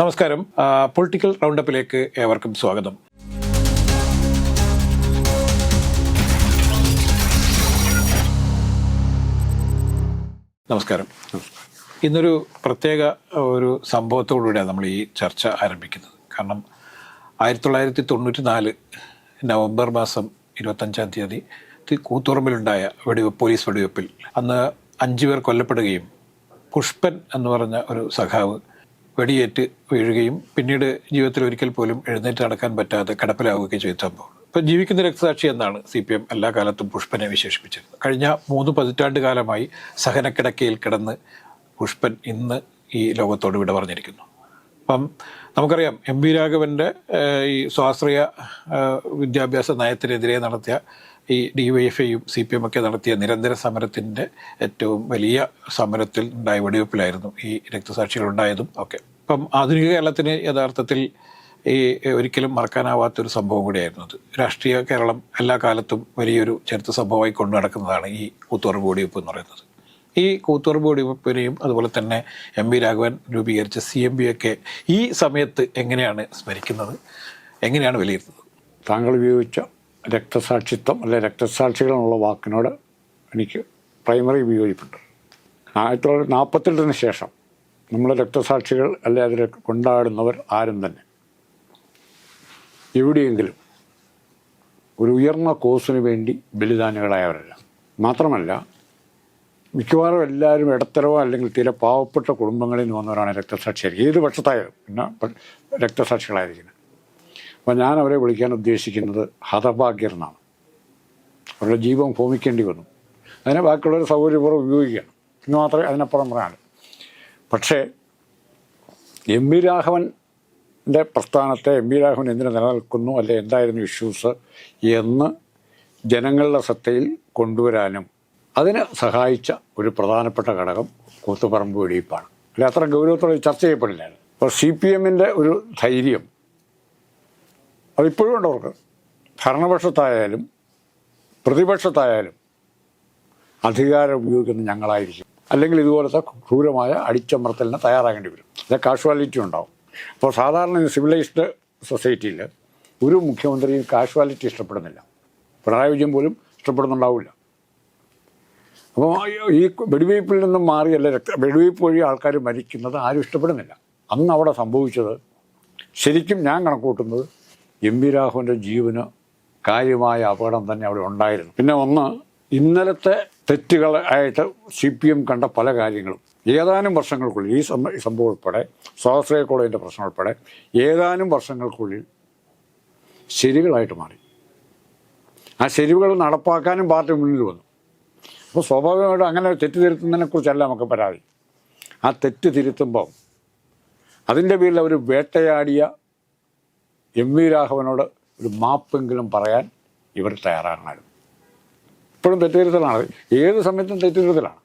നമസ്കാരം. പൊളിറ്റിക്കൽ റൗണ്ടപ്പിലേക്ക് ഏവർക്കും സ്വാഗതം. നമസ്കാരം. ഇന്നൊരു പ്രത്യേക ഒരു സംഭവത്തോടുകൂടിയാണ് നമ്മൾ ഈ ചർച്ച ആരംഭിക്കുന്നത്. കാരണം ആയിരത്തി തൊള്ളായിരത്തി തൊണ്ണൂറ്റി നാല് നവംബർ മാസം ഇരുപത്തഞ്ചാം തീയതി കൂത്തുറമ്പിലുണ്ടായ വെടിവെപ്പ് പോലീസ് വെടിവെപ്പിൽ അന്ന് അഞ്ചു പേർ കൊല്ലപ്പെടുകയും പുഷ്പൻ എന്ന് പറഞ്ഞ ഒരു സഖാവ് വെടിയേറ്റ് വീഴുകയും പിന്നീട് ജീവിതത്തിൽ ഒരിക്കൽ പോലും എഴുന്നേറ്റ് നടക്കാൻ പറ്റാതെ കടപ്പിലാവുകയും ചെയ്ത സംഭവം. ഇപ്പം ജീവിക്കുന്ന രക്തസാക്ഷി എന്നാണ് സി പി എം എല്ലാ കാലത്തും പുഷ്പനെ വിശേഷിപ്പിച്ചിരുന്നത്. കഴിഞ്ഞ മൂന്ന് പതിറ്റാണ്ട് കാലമായി സഹനക്കിടക്കയിൽ കിടന്ന് പുഷ്പൻ ഇന്ന് ഈ ലോകത്തോട് വിട പറഞ്ഞിരിക്കുന്നു. അപ്പം നമുക്കറിയാം എം വി രാഘവന്റെ ഈ സ്വാശ്രയ വിദ്യാഭ്യാസ നയത്തിനെതിരെ നടത്തിയ ഈ ഡി വൈ എഫ് ഐയും സി പി എം ഒക്കെ നടത്തിയ നിരന്തര സമരത്തിന്റെ ഏറ്റവും വലിയ സമരത്തിൽ ഉണ്ടായ വെടിവെപ്പിലായിരുന്നു ഈ രക്തസാക്ഷികളുണ്ടായതും ഒക്കെ. അപ്പം ആധുനിക കേരളത്തിന് യഥാർത്ഥത്തിൽ ഈ ഒരിക്കലും മറക്കാനാവാത്തൊരു സംഭവം കൂടിയായിരുന്നു അത്. രാഷ്ട്രീയ കേരളം എല്ലാ കാലത്തും വലിയൊരു ചരിത്ര സംഭവമായി കൊണ്ടു നടക്കുന്നതാണ് ഈ കൂത്തുറവ് വെടിവെപ്പ് എന്ന് പറയുന്നത്. ഈ കൂത്തുപറമ്പ് വെടിവെപ്പിനെയും അതുപോലെ തന്നെ എം വി രാഘവൻ രൂപീകരിച്ച സി എം ബി ഒക്കെ ഈ സമയത്ത് എങ്ങനെയാണ് സ്മരിക്കുന്നത്? എങ്ങനെയാണ് വിലയിരുത്തുന്നത്? താങ്കൾ ഉപയോഗിച്ച രക്തസാക്ഷിത്വം അല്ലെ രക്തസാക്ഷികൾ എന്നുള്ള വാക്കിനോട് എനിക്ക് പ്രൈമറി വിയോജിപ്പുണ്ട്. ആയിരത്തി തൊള്ളായിരത്തി നാൽപ്പത്തെട്ടിന് ശേഷം നമ്മൾ രക്തസാക്ഷികൾ അല്ലെ അതിൽ കൊണ്ടാടുന്നവർ ആരും തന്നെ. എവിടെയെങ്കിലും ഒരു ഉയർന്ന കോഴ്സിന് വേണ്ടി ബലിദാനികളായവരല്ല മാത്രമല്ല മിക്കവാറും എല്ലാവരും ഇടത്തരവോ അല്ലെങ്കിൽ തീരെ പാവപ്പെട്ട കുടുംബങ്ങളിൽ നിന്ന് വന്നവരാണ് രക്തസാക്ഷിയായിരിക്കും ഏത് പക്ഷത്തായാലും പിന്നെ രക്തസാക്ഷികളായിരിക്കുന്നത് അപ്പോൾ ഞാൻ അവരെ വിളിക്കാൻ ഉദ്ദേശിക്കുന്നത് ഹതഭാഗ്യർ എന്നാണ് അവരുടെ ജീവൻ ഭൂമിക്കേണ്ടി വന്നു. അതിനെ ബാക്കിയുള്ളവർ സൗകര്യപൂർവം ഉപയോഗിക്കണം എന്ന് മാത്രമേ അതിനപ്പുറം പറയാൻ പക്ഷേ എം വി രാഘവന്റെ പ്രസ്ഥാനത്തെ എം വി രാഘവൻ എന്തിനു നിലനിൽക്കുന്നു? അല്ലെ എന്തായിരുന്നു ഇഷ്യൂസ് എന്ന് ജനങ്ങളുടെ സത്തയിൽ കൊണ്ടുവരാനും അതിന് സഹായിച്ച ഒരു പ്രധാനപ്പെട്ട ഘടകം കൂത്തുപറമ്പ് വെടിയിപ്പാണ് അല്ലെ അത്ര ഗൗരവത്തോടെ ചർച്ച ചെയ്യപ്പെടില്ലായിരുന്നു അപ്പോൾ സി പി എമ്മിന്റെ ഒരു ധൈര്യം അതിപ്പോഴും ഉണ്ട് അവർക്ക്. ഭരണപക്ഷത്തായാലും പ്രതിപക്ഷത്തായാലും അധികാരം ഉപയോഗിക്കുന്ന ഞങ്ങളായിരിക്കും. അല്ലെങ്കിൽ ഇതുപോലത്തെ ക്രൂരമായ അടിച്ചമർത്തലിന് തയ്യാറാകേണ്ടി വരും. അത് കാഷ്വാലിറ്റി ഉണ്ടാവും. അപ്പോൾ സാധാരണ സിവിലൈസ്ഡ് സൊസൈറ്റിയിൽ ഒരു മുഖ്യമന്ത്രിയും കാഷ്വാലിറ്റി ഇഷ്ടപ്പെടുന്നില്ല. പിണറായി വിജയൻ പോലും ഇഷ്ടപ്പെടുന്നുണ്ടാവില്ല. അപ്പോൾ ഈ വെടിവയ്പ്പിൽ നിന്നും മാറിയല്ല രക്ത വെടിവയ്പ്പ് വഴി ആൾക്കാർ മരിക്കുന്നത് ആരും ഇഷ്ടപ്പെടുന്നില്ല. അന്ന് അവിടെ സംഭവിച്ചത് ശരിക്കും ഞാൻ കണക്കൂട്ടുന്നത് എം വി രാഘവന്റെ ജീവന് കാര്യമായ അപകടം തന്നെ അവിടെ ഉണ്ടായിരുന്നു. പിന്നെ ഒന്ന് ഇന്നലത്തെ തെറ്റുകൾ ആയിട്ട് സി പി എം കണ്ട പല കാര്യങ്ങളും. ഏതാനും വർഷങ്ങൾക്കുള്ളിൽ ഈ സംഭവം ഉൾപ്പെടെ സ്വാശ്രയ കോളേജിന്റെ പ്രശ്നം ഉൾപ്പെടെ ഏതാനും വർഷങ്ങൾക്കുള്ളിൽ ശരികളായിട്ട് മാറി. ആ ശരിവുകൾ നടപ്പാക്കാനും പാർട്ടി മുന്നിൽ വന്നു. അപ്പോൾ സ്വാഭാവികമായിട്ടും അങ്ങനെ തെറ്റ് തിരുത്തുന്നതിനെ കുറിച്ചല്ല നമുക്ക് പരാതി. ആ തെറ്റ് തിരുത്തുമ്പോൾ അതിന്റെ പേരിൽ അവർ വേട്ടയാടിയ എം വി രാഘവനോട് ഒരു മാപ്പെങ്കിലും പറയാൻ ഇവർ തയ്യാറാകണമായിരുന്നു. ഇപ്പോഴും തെറ്റുതിരുത്തലാണ് ഏത് സമയത്തും തെറ്റുതിരുത്തലാണ്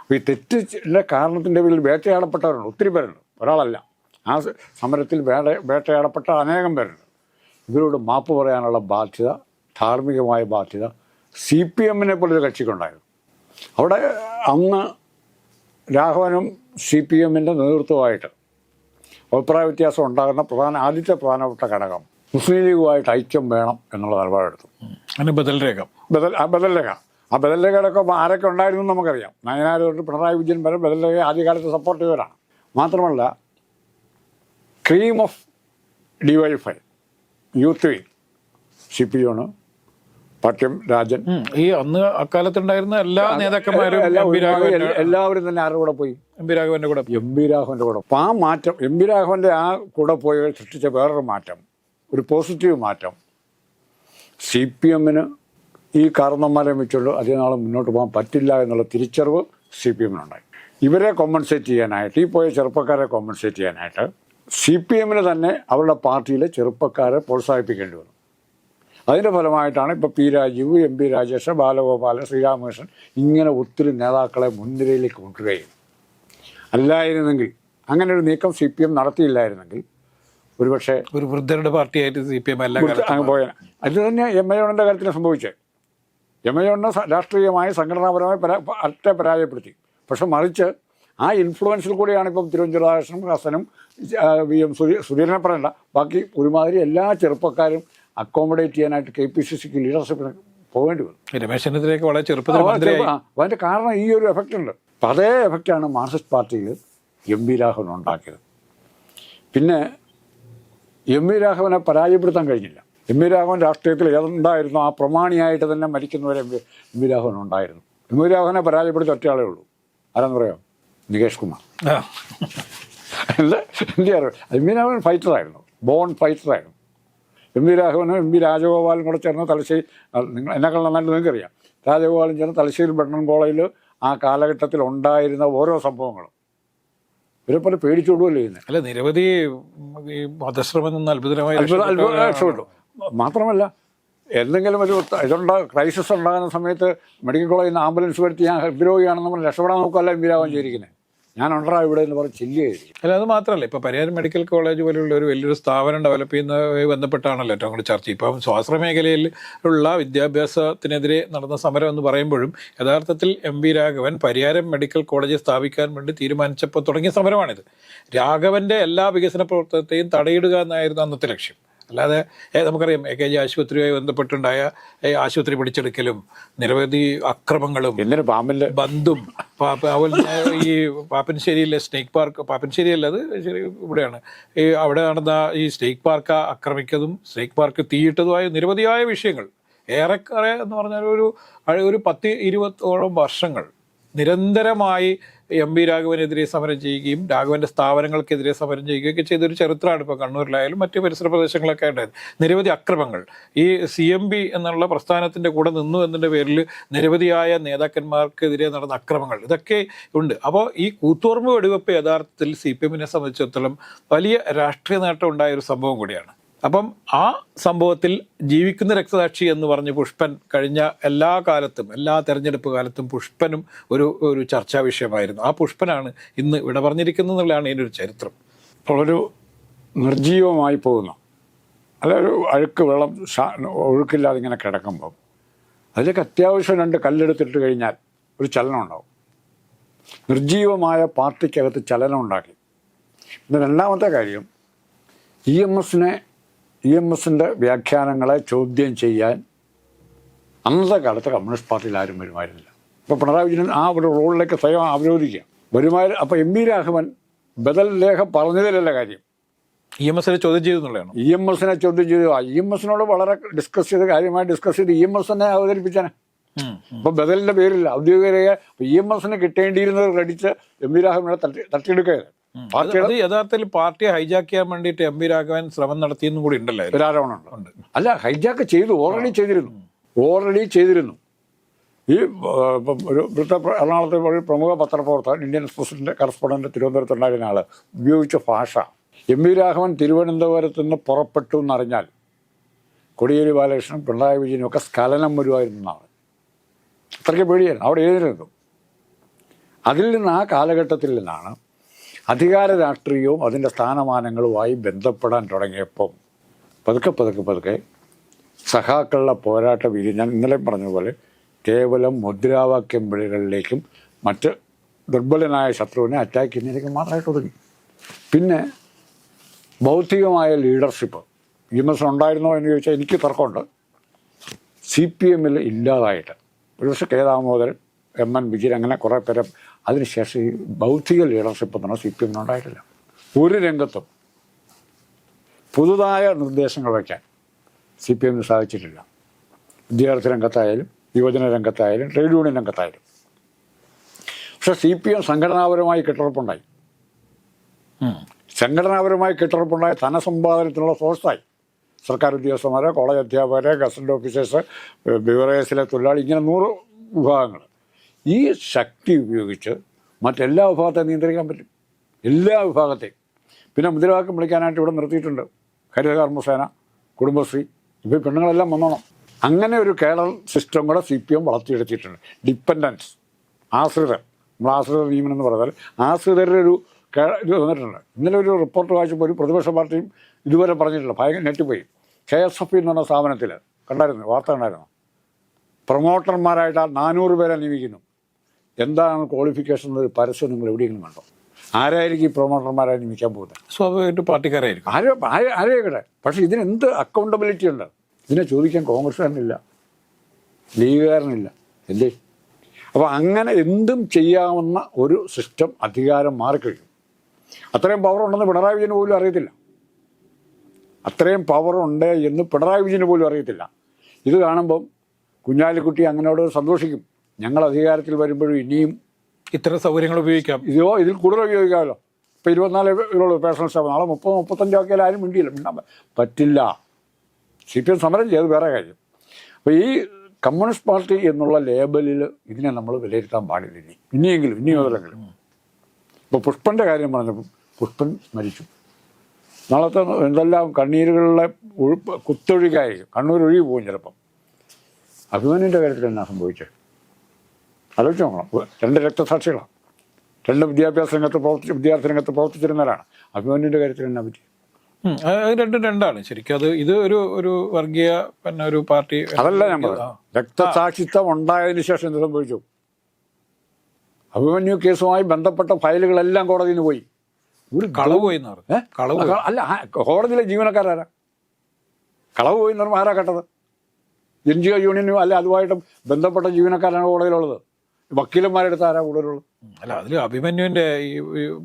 അപ്പോൾ ഈ തെറ്റിന്റെ കാരണത്തിന്റെ പേരിൽ വേട്ടയാടപ്പെട്ടവരുണ്ട്. ഒത്തിരി പേരുണ്ട്. ഒരാളല്ല. ആ സമരത്തിൽ വേട വേട്ടയാടപ്പെട്ട അനേകം പേരുണ്ട്. ഇവരോട് മാപ്പ് പറയാനുള്ള ബാധ്യത ധാർമ്മികമായ ബാധ്യത സി പി എമ്മിനെ പോലൊരു കക്ഷിക്കുണ്ടായിരുന്നു. അവിടെ അന്ന് രാഘവനും സി പി എമ്മിന്റെ നേതൃത്വമായിട്ട് അഭിപ്രായ വ്യത്യാസം ഉണ്ടാകുന്ന പ്രധാന ആദ്യത്തെ പ്രധാനപ്പെട്ട ഘടകം മുസ്ലിം ലീഗുമായിട്ട് ഐക്യം വേണം എന്നുള്ള നിലപാടെടുത്തു. അതിന് ബദൽ രേഖ. ബദൽ ആ ബദൽ രേഖ. ആ ബദൽ രേഖയുടെ ആരൊക്കെ ഉണ്ടായിരുന്നു എന്ന് നമുക്കറിയാം. നയനാര് തൊട്ട് പിണറായി വിജയൻ വരെ ബദൽ രേഖ ആദ്യകാലത്ത് സപ്പോർട്ട് ചെയ്തവരാണ്. മാത്രമല്ല cream of DYFI youth wing C P ആണ് പട്യം രാജൻ. ഈ അന്ന് അക്കാലത്തുണ്ടായിരുന്ന എല്ലാ നേതാക്കന്മാരും എല്ലാവരും തന്നെ ആരുടെ കൂടെ പോയി? എം പി രാഘവന്റെ കൂടെ എം പി രാഘവന്റെ കൂടെ ആ മാറ്റം എം പി രാഘവന്റെ ആ കൂടെ പോയി സൃഷ്ടിച്ച വേറൊരു മാറ്റം ഒരു പോസിറ്റീവ് മാറ്റം. സി പി എമ്മിന് ഈ കാരണന്മാരെ വെച്ചുകൊണ്ട് അധികം നാൾ മുന്നോട്ട് പോകാൻ പറ്റില്ല എന്നുള്ള തിരിച്ചറിവ് സി പി എമ്മിനുണ്ടായി. ഇവരെ കോമ്പൻസേറ്റ് ചെയ്യാനായിട്ട് ഈ പോയ ചെറുപ്പക്കാരെ കോമ്പൻസേറ്റ് ചെയ്യാനായിട്ട് സി പി എമ്മിന് തന്നെ അവരുടെ പാർട്ടിയിലെ ചെറുപ്പക്കാരെ പ്രോത്സാഹിപ്പിക്കേണ്ടി വന്നു. അതിന്റെ ഫലമായിട്ടാണ് ഇപ്പോൾ P Rajeev M P Rajesh Balagopalan Sreeramakrishnan ഇങ്ങനെ ഒത്തിരി നേതാക്കളെ മുൻനിരയിലേക്ക് കൊണ്ടുവരികയും. അല്ലായിരുന്നെങ്കിൽ അങ്ങനെ ഒരു നീക്കം സി പി എം നടത്തിയില്ലായിരുന്നെങ്കിൽ ഒരുപക്ഷെ ഒരു വൃദ്ധരുടെ പാർട്ടിയായിട്ട് സി പി എം അല്ല പോയ അത് തന്നെ എം എ ജോണിന്റെ കാര്യത്തിൽ സംഭവിച്ചത് എം എ ജോണിനെ രാഷ്ട്രീയമായി സംഘടനാപരമായി പരാ അറ്റ പരാജയപ്പെടുത്തി. പക്ഷെ മറിച്ച് ആ ഇൻഫ്ലുവൻസിൽ കൂടിയാണ് ഇപ്പം തിരുവനന്തപുരം ഹസനും വി എം സുധീരനെ പറയണ്ട. ബാക്കി ഒരുമാതിരി എല്ലാ ചെറുപ്പക്കാരും അക്കോമഡേറ്റ് ചെയ്യാനായിട്ട് കെ പി സി സിക്ക് ലീഡർഷിപ്പിന് പോകേണ്ടി വന്നു. രമേശ് ചെന്നിത്തലയൊക്കെ വളരെ ചെറുപ്പത്തിൽ അതിന്റെ കാരണം ഈ ഒരു എഫക്റ്റ് ഉണ്ട്. അപ്പം അതേ എഫക്റ്റാണ് മാർക്സിസ്റ്റ് പാർട്ടിയിൽ എം വി രാഘവൻ ഉണ്ടാക്കിയത്. പിന്നെ എം വി രാഘവനെ പരാജയപ്പെടുത്താൻ കഴിഞ്ഞില്ല. എം വി രാഘവൻ രാഷ്ട്രീയത്തിൽ ഏതുണ്ടായിരുന്നു ആ പ്രമാണിയായിട്ട് തന്നെ മരിക്കുന്നവരെ M V M V Raghavan ഉണ്ടായിരുന്നു. എം വി രാഘവനെ പരാജയപ്പെടുത്തി ഒറ്റയാളേ ഉള്ളൂ. ആരാന്ന് പറയാം നികേഷ് കുമാർ. അല്ല? എം വി രാഘവൻ ഫൈറ്ററായിരുന്നു ബോൺ ഫൈറ്ററായിരുന്നു എം വി രാഘവനും എം വി രാജഗോപാലും കൂടെ ചേർന്ന് തലശ്ശേരി നിങ്ങൾ എന്നെക്കാൾ നന്നായിട്ട് നിങ്ങൾക്കറിയാം. രാജഗോപാലും ചേർന്ന് തലശ്ശേരി ബ്രണ്ണൻ കോളേജിൽ ആ കാലഘട്ടത്തിൽ ഉണ്ടായിരുന്ന ഓരോ സംഭവങ്ങളും. ഇവരെ പോലെ പേടിച്ചോടുകയല്ലേ ചെയ്യുന്നത് അല്ല നിരവധി മതശ്രമം വധശ്രമം നിന്ന് അത്ഭുതമായി അത്ഭുത അത്ഭുത രക്ഷപ്പെട്ടു. മാത്രമല്ല എന്തെങ്കിലും ഒരു ഇതുണ്ട? ക്രൈസിസ് ഉണ്ടാകുന്ന സമയത്ത് മെഡിക്കൽ കോളേജിൽ നിന്ന് ആംബുലൻസ് വരുത്തി ഞാൻ ഹൃദ്രോഗിയാണെന്ന് നമ്മൾ രക്ഷപ്പെടാൻ നോക്കുകയല്ല എം വി രാഘവൻ ചെയ്തിരിക്കുന്നത് ഞാൻ ഉണ്ടാ ഇവിടെ എന്ന് പറഞ്ഞ് ചില്ലിയായിരിക്കും അല്ല അത് മാത്രമല്ല ഇപ്പൊ പരിയാരം മെഡിക്കൽ കോളേജ് പോലെയുള്ള ഒരു വലിയൊരു സ്ഥാപനം ഡെവലപ്പ് ചെയ്യുന്നതുമായി ബന്ധപ്പെട്ടാണല്ലോ ഏറ്റവും കൂടുതൽ ചർച്ച. ഇപ്പം സ്വാശ്രയ മേഖലയിൽ ഉള്ള വിദ്യാഭ്യാസത്തിനെതിരെ നടന്ന സമരം എന്ന് പറയുമ്പോഴും യഥാർത്ഥത്തിൽ M V Raghavan Pariyaram medical college സ്ഥാപിക്കാൻ വേണ്ടി തീരുമാനിച്ചപ്പോൾ തുടങ്ങിയ സമരമാണിത്. രാഘവന്റെ എല്ലാ വികസന പ്രവർത്തനത്തെയും തടയിടുക എന്നായിരുന്നു അന്നത്തെ ലക്ഷ്യം. അല്ലാതെ നമുക്കറിയാം എ കെ ജി ആശുപത്രിയുമായി ബന്ധപ്പെട്ടുണ്ടായ ആശുപത്രി പിടിച്ചെടുക്കലും നിരവധി അക്രമങ്ങളും ബന്ധും അതുപോലെ ഈ പാപ്പൻശ്ശേരിയിലെ സ്നേക്ക് പാർക്ക് പാപ്പൻശ്ശേരി അല്ല അത് ശരി ഇവിടെയാണ്. ഈ അവിടെ നടന്ന ഈ സ്നേക്ക് പാർക്ക് ആക്രമിക്കതും സ്നേക്ക് പാർക്ക് തീയിട്ടതുമായ നിരവധിയായ വിഷയങ്ങൾ ഏറെക്കുറെ എന്ന് പറഞ്ഞാൽ ഒരു ഒരു പത്ത് ഇരുപത്തോളം വർഷങ്ങൾ നിരന്തരമായി എം വി രാഘവനെതിരെ സമരം ചെയ്യുകയും രാഘവന്റെ സ്ഥാപനങ്ങൾക്കെതിരെ സമരം ചെയ്യുകയൊക്കെ ചെയ്തൊരു ചരിത്രമാണ് ഇപ്പോൾ കണ്ണൂരിലായാലും മറ്റ് പരിസര പ്രദേശങ്ങളൊക്കെ ഉണ്ടായത് നിരവധി അക്രമങ്ങൾ. ഈ സി എം ബി എന്നുള്ള പ്രസ്ഥാനത്തിന്റെ കൂടെ നിന്നു എന്നതിന്റെ പേരിൽ നിരവധിയായ നേതാക്കന്മാർക്കെതിരെ നടന്ന അക്രമങ്ങൾ. ഇതൊക്കെ ഉണ്ട്. അപ്പോൾ ഈ കൂത്തോർമ്മ വെടിവെപ്പ് യഥാർത്ഥത്തിൽ സി പി എമ്മിനെ സംബന്ധിച്ചിടത്തോളം വലിയ രാഷ്ട്രീയ നേട്ടം ഉണ്ടായ ഒരു സംഭവം കൂടിയാണ്. അപ്പം ആ സംഭവത്തിൽ ജീവിക്കുന്ന രക്തസാക്ഷി എന്ന് പറഞ്ഞ് പുഷ്പൻ കഴിഞ്ഞ എല്ലാ കാലത്തും എല്ലാ തെരഞ്ഞെടുപ്പ് കാലത്തും പുഷ്പനും ഒരു ഒരു ചർച്ചാ വിഷയമായിരുന്നു. ആ പുഷ്പനാണ് ഇന്ന് ഇവിടെ പറഞ്ഞിരിക്കുന്നത് എന്നുള്ളതാണ് ഇതിന്റെ ഒരു ചരിത്രം. ഒരു നിർജീവമായി പോകുന്ന. അല്ല ഒരു അഴുക്ക് വെള്ളം ഒഴുക്കില്ലാതെ ഇങ്ങനെ കിടക്കുമ്പം അതിലേക്ക് അത്യാവശ്യം രണ്ട് കല്ലെടുത്തിട്ട് കഴിഞ്ഞാൽ ഒരു ചലനം ഉണ്ടാവും. നിർജീവമായ പാർട്ടിക്കകത്ത് ചലനം ഉണ്ടാക്കി. പിന്നെ രണ്ടാമത്തെ കാര്യം ഇ എം എസിനെ ഇ എം എസിന്റെ വ്യാഖ്യാനങ്ങളെ ചോദ്യം ചെയ്യാൻ അന്നത്തെ കാലത്ത് കമ്മ്യൂണിസ്റ്റ് പാർട്ടിയിൽ ആരും വരുമായിരുന്നില്ല. ഇപ്പോൾ പിണറായി വിജയൻ ആ ഒരു റോളിലേക്ക് സ്വയം അവരോധിക്കുക. വരുമാനം അപ്പോൾ എം വി രാഘവൻ ബദൽ ലേഖ പറഞ്ഞതിലല്ല കാര്യം. ഇ എം എസിനെ ചോദ്യം ചെയ്തു എന്നുള്ളതാണ്? ഇ എം എസിനെ ചോദ്യം ചെയ്തു. ആ ഇ എം എസിനോട് വളരെ ഡിസ്കസ് ചെയ്ത് കാര്യമായി ഡിസ്കസ് ചെയ്ത് ഇ എം എസിനെ തന്നെ ഉം. ഇപ്പൊ ബദലിന്റെ പേരില്ല ഔദ്യോഗിക ഇ എം എസിന് കിട്ടേണ്ടിയിരുന്നത് ക്രെഡിറ്റ് എം വി രാഘവനെ തട്ടി തട്ടിയെടുക്കുകയത് അത് യഥാർത്ഥത്തിൽ പാർട്ടി ഹൈജാക്ക് ചെയ്യാൻ വേണ്ടിയിട്ട് എം വി രാഘവൻ ശ്രമം നടത്തിയെന്നും കൂടി ഉണ്ടല്ലേ? അല്ല ഹൈജാക്ക് ചെയ്തു ഓൾറെഡി ചെയ്തിരുന്നു. ഓൾറെഡി ചെയ്തിരുന്നു. ഈ ഒരു ഇവിടുത്തെ പ്ര- എറണാകുളത്തെ ഒരു പ്രമുഖ പത്രപ്രവർത്തകൻ ഇന്ത്യൻ എക്സ്പ്രസിന്റെ കറസ്പോണ്ടന്റ് തിരുവനന്തപുരത്തുണ്ടായിരുന്ന ആൾ ഉപയോഗിച്ച ഭാഷ. എം വി രാഘവൻ തിരുവനന്തപുരത്ത് നിന്ന് പുറപ്പെട്ടു എന്നറിഞ്ഞാൽ കൊടിയേരി ബാലകൃഷ്ണൻ പിണറായി വിജയനും ഒക്കെ സ്ഖലനം വരുമായിരുന്നു എന്നാണ്. അത്രയ്ക്ക് പേടിയായിരുന്നു. അവിടെ എഴുതിരുന്നു അതിൽ നിന്ന് ആ കാലഘട്ടത്തിൽ നിന്നാണ് അധികാര രാഷ്ട്രീയവും അതിന്റെ സ്ഥാനമാനങ്ങളുമായി ബന്ധപ്പെടാൻ തുടങ്ങിയപ്പം പതുക്കെ പതുക്കെ പതുക്കെ സഖാക്കളുടെ പോരാട്ട വിധി ഞാൻ ഇന്നലെ പറഞ്ഞതുപോലെ കേവലം മുദ്രാവാക്യം വിളികളിലേക്കും മറ്റ് ദുർബലനായ ശത്രുവിനെ അറ്റാക്ക് ചെയ്യുന്നതിലേക്ക് മാത്രമായിട്ട് ഒതുങ്ങി. പിന്നെ ഭൗതികമായ ലീഡർഷിപ്പ് എസ് ഉണ്ടായിരുന്നോ എന്ന് ചോദിച്ചാൽ എനിക്ക് തർക്കമുണ്ട്. സി പി എമ്മിൽ ഇല്ലാതായിട്ട്. ഒരുപക്ഷെ K Damodaran M N Vijayan അങ്ങനെ കുറേ പേര് അതിനുശേഷം ഈ ബൗദ്ധിക ലീഡർഷിപ്പ് എന്ന് പറഞ്ഞാൽ സി പി എമ്മിനുണ്ടായിട്ടില്ല ഒരു രംഗത്തും പുതുതായ നിർദ്ദേശങ്ങൾ വയ്ക്കാൻ സി പി എമ്മിന് സാധിച്ചിട്ടില്ല. വിദ്യാർത്ഥി രംഗത്തായാലും യുവജന രംഗത്തായാലും ട്രേഡ് യൂണിയൻ രംഗത്തായാലും. പക്ഷെ സി പി എം സംഘടനാപരമായി കെട്ടുറപ്പുണ്ടായി സംഘടനാപരമായി കെട്ടുറപ്പുണ്ടായ ധനസമ്പാദനത്തിനുള്ള സോഴ്സായി സർക്കാർ ഉദ്യോഗസ്ഥന്മാരെ കോളേജ് അധ്യാപകരെ ഗസറ്റ് ഓഫീസേഴ്സ് ബിവറേഴ്സിലെ തൊഴിലാളി ഇങ്ങനെ നൂറ് വിഭാഗങ്ങൾ ഈ ശക്തി ഉപയോഗിച്ച് മറ്റെല്ലാ വിഭാഗത്തെ നിയന്ത്രിക്കാൻ പറ്റും. എല്ലാ വിഭാഗത്തെയും. പിന്നെ മുദ്രാവാക്യം വിളിക്കാനായിട്ട് ഇവിടെ നിർത്തിയിട്ടുണ്ട്. ഹരിതകർമ്മസേന കുടുംബശ്രീ ഇപ്പോൾ പെണ്ണുങ്ങളെല്ലാം വന്നോണം. അങ്ങനെ ഒരു കേരള സിസ്റ്റം കൂടെ സി പി എം വളർത്തിയെടുത്തിട്ടുണ്ട്. ഡിപ്പെൻഡൻസ് ആശ്രിതർ. നമ്മൾ ആശ്രിത നിയമനം എന്ന് പറഞ്ഞാൽ ആശ്രിതരുടെ ഒരു ഇത് വന്നിട്ടുണ്ട്. ഇന്നലെ ഒരു റിപ്പോർട്ട് വായിച്ചപ്പോൾ ഒരു പ്രതിപക്ഷ പാർട്ടിയും ഇതുവരെ പറഞ്ഞിട്ടില്ല. ഭയങ്കര നെറ്റിപ്പോയി കെ എസ് എഫ് എന്ന് പറഞ്ഞ സ്ഥാപനത്തിൽ കണ്ടായിരുന്നു? വാർത്ത കണ്ടായിരുന്നു? പ്രൊമോട്ടർമാരായിട്ട് ആ നാനൂറ് പേരെ നിയമിക്കുന്നു. എന്താണ് ക്വാളിഫിക്കേഷൻ എന്നൊരു പരസ്യം നിങ്ങൾ എവിടെയെങ്കിലും കണ്ടോ? ആരായിരിക്കും ഈ പ്രൊമോട്ടർമാരായി നിയമിക്കാൻ പോകുന്നത്? സ്വാഭാവികമായിട്ട് പാർട്ടിക്കാരായിരിക്കും. ആരോ ആരെ- ആരെയൊക്കെ പക്ഷേ ഇതിന് എന്ത് അക്കൗണ്ടബിലിറ്റി ഉണ്ട്? ഇതിനെ ചോദിക്കാൻ കോൺഗ്രസ്സുകാരനില്ല ലീഗുകാരനില്ല. എന്തേ അപ്പോൾ അങ്ങനെ എന്തും ചെയ്യാവുന്ന ഒരു സിസ്റ്റം അധികാരം മാറിക്കഴിഞ്ഞു. അത്രയും പവർ ഉണ്ടെന്ന് പിണറായി വിജയന് പോലും അറിയത്തില്ല. അത്രയും പവർ ഉണ്ട് എന്ന് പിണറായി വിജയന് പോലും അറിയത്തില്ല. ഇത് കാണുമ്പം കുഞ്ഞാലിക്കുട്ടി അങ്ങനോട് സന്തോഷിക്കും. ഞങ്ങൾ അധികാരത്തിൽ വരുമ്പോഴും ഇനിയും ഇത്തരം സൗകര്യങ്ങൾ ഉപയോഗിക്കാം. ഇതോ ഇതിൽ കൂടുതൽ ഉപയോഗിക്കാമല്ലോ. ഇപ്പോൾ ഇരുപത്തിനാല് ഉള്ളൂ പേഴ്സണൽ സ്റ്റാഫ് നാളെ മുപ്പത് മുപ്പത്തഞ്ചോ ഒക്കെ ആരും മിണ്ടിയില്ല. മിണ്ടാൻ പറ്റില്ല. സി പി എം സമരം ചെയ്ത് വേറെ കാര്യം. അപ്പോൾ ഈ കമ്മ്യൂണിസ്റ്റ് പാർട്ടി എന്നുള്ള ലേബലിൽ ഇതിനെ നമ്മൾ വിലയിരുത്താൻ പാടില്ല ഇനി. ഇനിയെങ്കിലും ഇനി മുതലെങ്കിലും ഇപ്പോൾ പുഷ്പന്റെ കാര്യം പറഞ്ഞപ്പോൾ പുഷ്പൻ മരിച്ചു നാളത്തെ എന്തെല്ലാം കണ്ണീരുകളിലെ ഒഴുപ്പ് കുത്തൊഴുകായിരിക്കും കണ്ണൂർ ഒഴുകി പോകും ചിലപ്പം. അഭിമാനിന്റെ കാര്യത്തിൽ എന്നാ സംഭവിച്ചത് ആലോചിച്ച് നോക്കണം. രണ്ട് രക്തസാക്ഷികളാണ് രണ്ട് വിദ്യാഭ്യാസ രംഗത്ത് പ്രവർത്തിച്ച് വിദ്യാർത്ഥി രംഗത്ത് പ്രവർത്തിച്ചിരുന്നവരാണ്. അഭിമന്യുവിന്റെ കാര്യത്തിൽ എന്നാ പറ്റി? രണ്ടും രണ്ടാണ്. ശരിക്കും അത് ഇത് ഒരു ഒരു വർഗീയ പിന്നെ ഒരു പാർട്ടി അതല്ല ഞാൻ പറഞ്ഞു രക്തസാക്ഷിത്വം ഉണ്ടായതിനു ശേഷം എന്ത് സംഭവിച്ചു? അഭിമന്യു കേസുമായി ബന്ധപ്പെട്ട ഫയലുകളെല്ലാം കോടതിയിൽ നിന്ന് പോയി. ഒരു കളവ് പോയി കളവ് അല്ല കോടതിയിലെ ജീവനക്കാരാരാ? കളവ് പോയി എന്ന് ആരാ കേട്ടത്? എൻ ജി ഒ യൂണിയനും അല്ല അതുമായിട്ട് ബന്ധപ്പെട്ട ജീവനക്കാരാണ് കോടതിയിലുള്ളത്. വക്കീലന്മാരെടുത്ത് ആരാ കൂടുതലുള്ളത്? അല്ല അതിൽ അഭിമന്യുവിന്റെ ഈ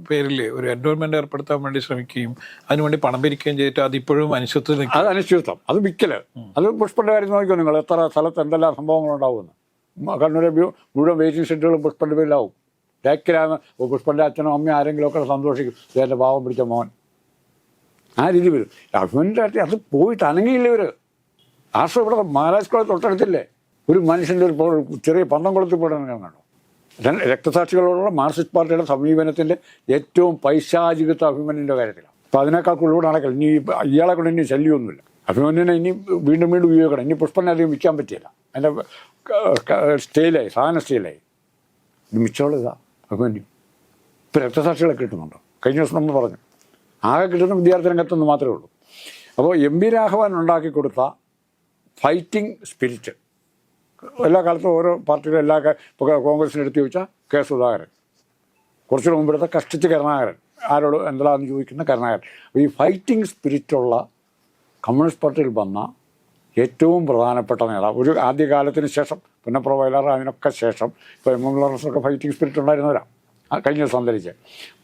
പേരിൽ ഒരു എൻഡോൺമെന്റ് ഏർപ്പെടുത്താൻ വേണ്ടി ശ്രമിക്കുകയും അതിനുവേണ്ടി പണം പിരിക്കുകയും ചെയ്തിട്ട് അതിപ്പോഴും നിൽക്കും അത് അനിശ്ചിതം അത് വിൽക്കൽ അത് പുഷ്പന്റെ കാര്യം നോക്കിയോ നിങ്ങൾ. എത്ര സ്ഥലത്ത് എന്തെല്ലാം സംഭവങ്ങളുണ്ടാവുമെന്ന്. കണ്ണൂരെ മുഴുവൻ വെയിറ്റിംഗ് ഷെഡ്യൂളും പുഷ്പന്റെ പേരിലാവും. ഡേക്കിലാണ് പുഷ്പന്റെ അച്ഛനും അമ്മയും ആരെങ്കിലും ഒക്കെ സന്തോഷിക്കും. ഇതേന്റെ പാവം പിടിച്ച മോൻ. ആ രീതി വരും. അഭിമന്യുടെ അത് പോയിട്ട് അനങ്ങിയില്ല ഇവർ ആശ്രയം ഇവിടെ മഹാരാജ് കോളേജ് തൊട്ടടുത്തില്ലേ? ഒരു മനുഷ്യന്റെ ഒരു ചെറിയ പന്തം കൊളുത്തി പോടുന്ന കണ്ടു രക്തസാക്ഷികളോടുള്ള മാർക്സിസ്റ്റ് പാർട്ടിയുടെ സമീപനത്തിന്റെ ഏറ്റവും പൈശാചികത്വ അഭിമന്യന്റെ കാര്യത്തിലാണ്. അപ്പോൾ അതിനേക്കാൾ കൂടുതൽ നടക്കില്ല ഇനി ഇയാളെ കൊണ്ട് ഇനി ശല്യമൊന്നുമില്ല. അഭിമന്യനെ ഇനി വീണ്ടും വീണ്ടും ഉപയോഗിക്കണം. ഇനി പുഷ്പനെ അധികം വിൽക്കാൻ പറ്റിയില്ല. അതിന്റെ സ്റ്റേലായി സാധന സ്റ്റേലായി. ഇനി മിച്ചോളം ഇതാ അഭിമന്യു. ഇപ്പോൾ രക്തസാക്ഷികളെ കിട്ടുന്നുണ്ടോ? കഴിഞ്ഞ ദിവസം നമ്മൾ പറഞ്ഞു. ആകെ കിട്ടുന്ന വിദ്യാർത്ഥി രംഗത്തൊന്ന് മാത്രമേ ഉള്ളൂ. അപ്പോൾ എം വി രാഘവൻ ഉണ്ടാക്കി കൊടുത്ത ഫൈറ്റിംഗ് സ്പിരിറ്റ്. എല്ലാ കാലത്തും ഓരോ പാർട്ടിയിലും എല്ലാ കോൺഗ്രസിന് എടുത്തു ചോദിച്ചാൽ കെ സുധാകരൻ. കുറച്ചു മുമ്പെടുത്ത കഷ്ടിച്ച് കരുണാകരൻ. ആരോട് എന്താണെന്ന് ചോദിക്കുന്ന കരുണാകരൻ. അപ്പോൾ ഈ ഫൈറ്റിംഗ് സ്പിരിറ്റുള്ള കമ്മ്യൂണിസ്റ്റ് പാർട്ടിയിൽ വന്ന ഏറ്റവും പ്രധാനപ്പെട്ട നേതാവ് ഒരു ആദ്യകാലത്തിന് ശേഷം പുന്നപ്ര വയലാർ അതിനൊക്കെ ശേഷം ഇപ്പോൾ എം എം ലോറൻസൊക്കെ ഫൈറ്റിംഗ് സ്പിരിറ്റ് ഉണ്ടായിരുന്നവരാണ് കഴിഞ്ഞ ദിവസം അന്തരിച്ച്.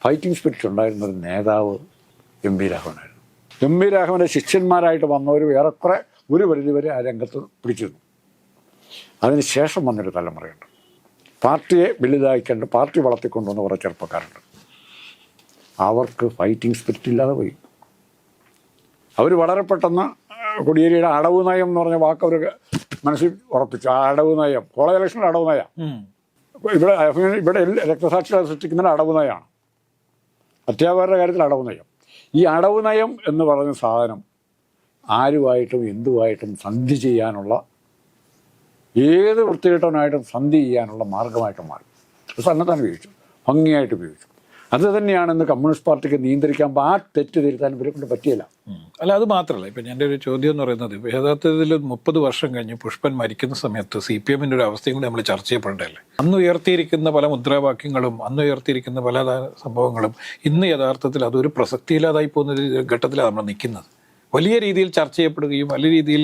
ഫൈറ്റിംഗ് സ്പിരിറ്റ് ഉണ്ടായിരുന്ന ഒരു നേതാവ് എം വി രാഘവനായിരുന്നു എം വി രാഘവന്റെ ശിഷ്യന്മാരായിട്ട് വന്നവർ ഏറെക്കുറെ ഒരു പരിധിവരെ ആ രംഗത്ത് പിടിച്ചിരുന്നു. അതിന് ശേഷം വന്നൊരു തലമുറയുണ്ട്. പാർട്ടിയെ വലുതായിക്കൊണ്ട് പാർട്ടി വളർത്തിക്കൊണ്ടുവന്ന കുറേ ചെറുപ്പക്കാരുണ്ട്. അവർക്ക് ഫൈറ്റിംഗ് സ്പിരിറ്റ് ഇല്ലാതെ പോയി. അവർ വളരെ പെട്ടെന്ന് കൊടിയേരിയുടെ അടവ് നയം എന്ന് പറഞ്ഞ വാക്ക് അവർ മനസ്സിൽ ഉറപ്പിച്ചു. ആ അടവ് നയം കോളേജ് ഇലക്ഷന്റെ അടവ് നയം. ഇവിടെ ഇവിടെ എല്ലാ രക്തസാക്ഷികളെ സൃഷ്ടിക്കുന്നതിന് അടവ് നയമാണ്. അധ്യാപകരുടെ കാര്യത്തിൽ അടവ് നയം. ഈ അടവ് നയം എന്ന് പറഞ്ഞ സാധനം ആരുമായിട്ടും എന്തുമായിട്ടും സന്ധി ചെയ്യാനുള്ള ഏത് വൃത്തികെട്ടവനായിട്ടും സന്ധി ചെയ്യാനുള്ള മാർഗമായിട്ട് മാറി. അത് തന്നെ ഉപയോഗിച്ചു. ഭംഗിയായിട്ട് ഉപയോഗിച്ചു. അത് തന്നെയാണ് ഇന്ന് കമ്മ്യൂണിസ്റ്റ് പാർട്ടിക്ക് നിയന്ത്രിക്കാൻ ആ തെറ്റ് തിരുത്താൻ ഇവരെ കൊണ്ട് പറ്റിയില്ല. അല്ല അത് മാത്രമല്ല ഇപ്പം എന്റെ ഒരു ചോദ്യം എന്ന് പറയുന്നത് യഥാർത്ഥത്തിൽ മുപ്പത് വർഷം കഴിഞ്ഞ് പുഷ്പൻ മരിക്കുന്ന സമയത്ത് സി പി എമ്മിന്റെ ഒരു അവസ്ഥയും കൂടി നമ്മൾ ചർച്ച ചെയ്യപ്പെടേണ്ടല്ലേ അന്ന് ഉയർത്തിയിരിക്കുന്ന പല മുദ്രാവാക്യങ്ങളും അന്ന് ഉയർത്തിയിരിക്കുന്ന പല സംഭവങ്ങളും ഇന്ന് യഥാർത്ഥത്തിൽ അതൊരു പ്രസക്തിയില്ലാതായി പോകുന്ന ഒരു ഘട്ടത്തിലാണ് നമ്മൾ നിൽക്കുന്നത്. വലിയ രീതിയിൽ ചർച്ച ചെയ്യപ്പെടുകയും വലിയ രീതിയിൽ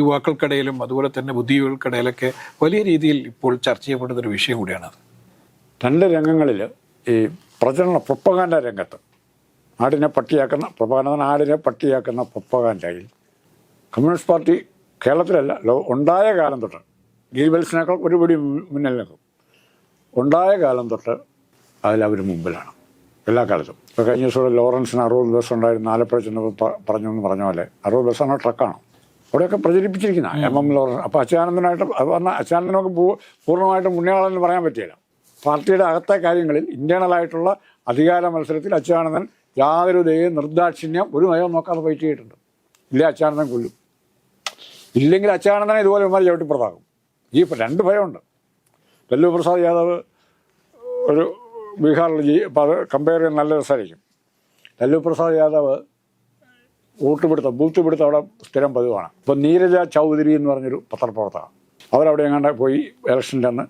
യുവാക്കൾക്കിടയിലും അതുപോലെ തന്നെ ബുദ്ധിജീവികൾക്കിടയിലൊക്കെ വലിയ രീതിയിൽ ഇപ്പോൾ ചർച്ച ചെയ്യപ്പെടുന്ന ഒരു വിഷയം കൂടിയാണത് രണ്ട് രംഗങ്ങളിൽ ഈ പ്രചരണ പ്രൊപ്പകാൻഡ രംഗത്ത് ആടിനെ പട്ടിയാക്കുന്ന പ്രൊപ്പകാൻഡ ആടിനെ പട്ടിയാക്കുന്ന പ്രൊപ്പകാൻഡയിൽ കമ്മ്യൂണിസ്റ്റ് പാർട്ടി കേരളത്തിലല്ല ലോ ഉണ്ടായ കാലം തൊട്ട് ഗീബൽസിനേക്കാൾ ഒരുപടി മുന്നിൽ നിൽക്കും. ഉണ്ടായ കാലം തൊട്ട് അതിലവർ മുമ്പിലാണ്. എല്ലാ കാലത്തും. ഇപ്പോൾ കഴിഞ്ഞ ദിവസം ലോറൻസിന് അറുപത് ബസ് ഉണ്ടായിരുന്നു ആലപ്പുഴ ചെന്നപ്പോൾ പറഞ്ഞു എന്ന് പറഞ്ഞ പോലെ അറുപത് ബസ്സാണോ ട്രക്കാണോ. അവിടെയൊക്കെ പ്രചരിപ്പിച്ചിരിക്കുന്ന എം എം ലോറൻസ്. അപ്പോൾ അച്യുതാനന്ദനായിട്ട് അത് പറഞ്ഞാൽ അച്യുതാനന്ദനൊക്കെ പൂർണമായിട്ടും മുന്നേളെന്ന് പറയാൻ പറ്റിയില്ല പാർട്ടിയുടെ അകത്തെ കാര്യങ്ങളിൽ ഇന്റേണലായിട്ടുള്ള അധികാര മത്സരത്തിൽ അച്യുതാനന്ദൻ യാതൊരു ദയ നിർദാക്ഷിണ്യം ഒരു നയവും നോക്കാതെ ഫൈറ്റ് ചെയ്തിട്ടുണ്ട്. ഇല്ലേ അച്യുതാനന്ദൻ കൊല്ലും. ഇല്ലെങ്കിൽ അച്യുതാനന്ദനെ ഇതുപോലെ ഇവന്മാർ ചവിട്ടിപ്പുറത്താകും ഈ രണ്ട് ഭയമുണ്ട്. ലല്ലു പ്രസാദ് യാദവ് ഒരു ബീഹാറിൽ കമ്പയർ ചെയ്യാൻ നല്ല രസമായിരിക്കും. ലല്ലു പ്രസാദ് യാദവ് വോട്ട് പിടുത്തം ബൂത്ത് പിടുത്തം അവിടെ സ്ഥിരം പതിവാണ്. ഇപ്പോൾ നീരജ ചൗധരി എന്ന് പറഞ്ഞൊരു പത്രപ്രവർത്തക അവരവിടെ എങ്ങാണ്ട് പോയി ഇലക്ഷന്റെ അന്ന്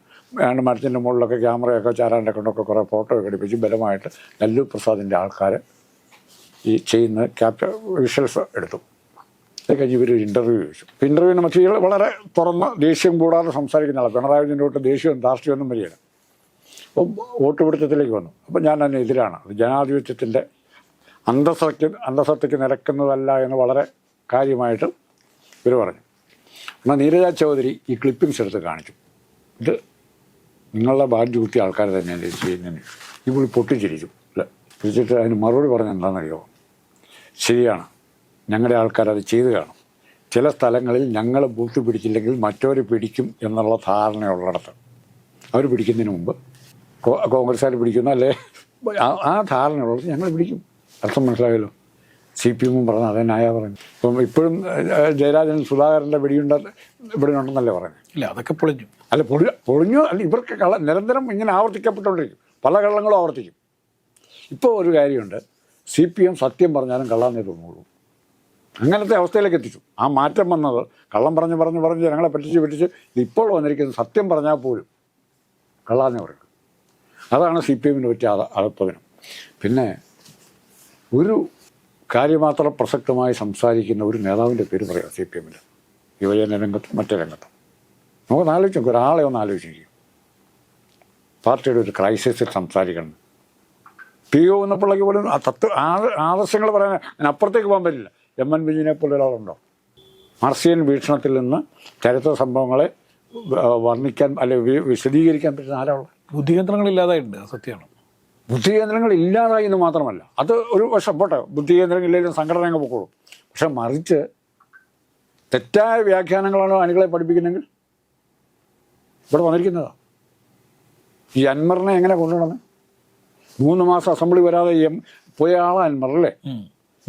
ഏതാണ്ട് മരത്തിന്റെ മുകളിലൊക്കെ ക്യാമറയൊക്കെ ചാരാന്റെ കൊണ്ടൊക്കെ കുറേ ഫോട്ടോ ഒക്കെ എടുപ്പിച്ച് ബലമായിട്ട് ലല്ലു പ്രസാദിന്റെ ആൾക്കാർ ഈ ചെയ്യുന്ന ക്യാപ്ചർ വിഷ്വൽസ് എടുത്തു. അത് കഴിഞ്ഞ് ഇവർ ഒരു ഇന്റർവ്യൂ ചോദിച്ചു. ഇന്റർവ്യൂവിന് മറ്റു വളരെ തുറന്ന് ദേഷ്യം കൂടാതെ സംസാരിക്കുന്ന ആളാണ്. പിണറായി വിജയന്റെ തൊട്ട് ദേഷ്യവും ധാർഷ്ട്യമൊന്നും വരികയില്ല. അപ്പം വോട്ട് പിടുത്തത്തിലേക്ക് വന്നു. അപ്പം ഞാൻ അതിന് എതിരാണ്. ജനാധിപത്യത്തിന്റെ അന്തസ്സയ്ക്ക് അന്തസ്സത്തയ്ക്ക് നിരക്കുന്നതല്ല എന്ന് വളരെ കാര്യമായിട്ട് ഇവർ പറഞ്ഞു. എന്നാൽ നീരജ ചൗധരി ഈ ക്ലിപ്പിങ്സ് എടുത്ത് കാണിച്ചു. ഇത് നിങ്ങളുടെ ബാഡ്ജ് കുത്തിയ ആൾക്കാർ തന്നെയാണ് ഇത് ചെയ്യുന്നതിന് ഈ പുള്ളി പൊട്ടിച്ചിരിച്ചു. തിരിച്ചിട്ട് അതിന് മറുപടി പറഞ്ഞ എന്താണെന്നറിയോ? ശരിയാണ്. ഞങ്ങളുടെ ആൾക്കാർ അത് ചെയ്തു കാണും. ചില സ്ഥലങ്ങളിൽ ഞങ്ങൾ ബൂത്ത് പിടിച്ചില്ലെങ്കിൽ മറ്റവർ പിടിക്കും എന്നുള്ള ധാരണയുള്ളിടത്ത്. അവർ പിടിക്കുന്നതിന് മുമ്പ് കോൺഗ്രസ്സുകാർ പിടിക്കുന്നു അല്ലേ? ആ- ധാരണയുള്ളത് ഞങ്ങൾ പിടിക്കും. അർത്ഥം മനസ്സിലായല്ലോ. സി പി എമ്മും പറഞ്ഞു അതേ നായ പറഞ്ഞു ഇപ്പം ഇപ്പോഴും ജയരാജൻ സുധാകരന്റെ വെടിയുണ്ട ഇവിടെ ഉണ്ടെന്നല്ലേ പറയുന്നത്? ഇല്ല അതൊക്കെ പൊളിഞ്ഞു. അല്ല പൊളി പൊളിഞ്ഞു അല്ല ഇവർക്ക് കള്ള നിരന്തരം ഇങ്ങനെ ആവർത്തിക്കപ്പെട്ടുകൊണ്ടിരിക്കും. പല കള്ളങ്ങളും ആവർത്തിക്കും. ഇപ്പോൾ ഒരു കാര്യമുണ്ട്. സി പി എം സത്യം പറഞ്ഞാലും കള്ളാന്നേ തോന്നുള്ളൂ. അങ്ങനത്തെ അവസ്ഥയിലേക്ക് എത്തിച്ചു. ആ മാറ്റം വന്നത് കള്ളം പറഞ്ഞ് പറഞ്ഞ് പറഞ്ഞ് ജനങ്ങളെ പറ്റിച്ച് പറ്റിച്ച് ഇപ്പോൾ വന്നിരിക്കുന്നത് സത്യം പറഞ്ഞാൽ പോലും കള്ളാന്നേ പറയും അതാണ് സി പി എമ്മിന് പറ്റിയ അത അകപ്പതിനം പിന്നെ ഒരു കാര്യമാത്രം പ്രസക്തമായി സംസാരിക്കുന്ന ഒരു നേതാവിന്റെ പേര് പറയാം സി പി എമ്മിൽ യുവജന രംഗത്തും മറ്റേ രംഗത്തും. നമുക്കൊന്ന് ആലോചിച്ച് നോക്കും ഒരാളെ ഒന്ന് ആലോചിക്കും പാർട്ടിയുടെ ഒരു ക്രൈസിസിൽ സംസാരിക്കണം. പി ഒ എന്നപ്പോഴേക്ക് പോലും ആ തത്വ ആദർശങ്ങൾ പറയാൻ അപ്പുറത്തേക്ക് പോകാൻ പറ്റില്ല. എം എൻ ബിജിനെ പോലെ ഒരാളുണ്ടോ? മാർസിയൻ വീക്ഷണത്തിൽ നിന്ന് ചരിത്ര സംഭവങ്ങളെ വർണിക്കാൻ അല്ലെ വിശദീകരിക്കാൻ പറ്റുന്ന ആരാളുള്ളത് ബുദ്ധികേന്ദ്രങ്ങൾ ഇല്ലാതായിട്ടുണ്ട് സത്യമാണ്. ബുദ്ധികേന്ദ്രങ്ങൾ ഇല്ലാതായി എന്ന് മാത്രമല്ല അത് ഒരു പക്ഷെ പോട്ടെ ബുദ്ധികേന്ദ്രങ്ങൾ ഇല്ലെങ്കിലും സംഘടന അങ്ങ് പൊക്കോളും. പക്ഷെ മറിച്ച് തെറ്റായ വ്യാഖ്യാനങ്ങളാണ് അണികളെ പഠിപ്പിക്കുന്നെങ്കിൽ ഇവിടെ വന്നിരിക്കുന്നതാ. ഈ അൻമറിനെ എങ്ങനെ കൊണ്ടുവന്നത് മൂന്ന് മാസം അസംബ്ലി വരാതെ പോയ ആളാ അന്മർ അല്ലേ?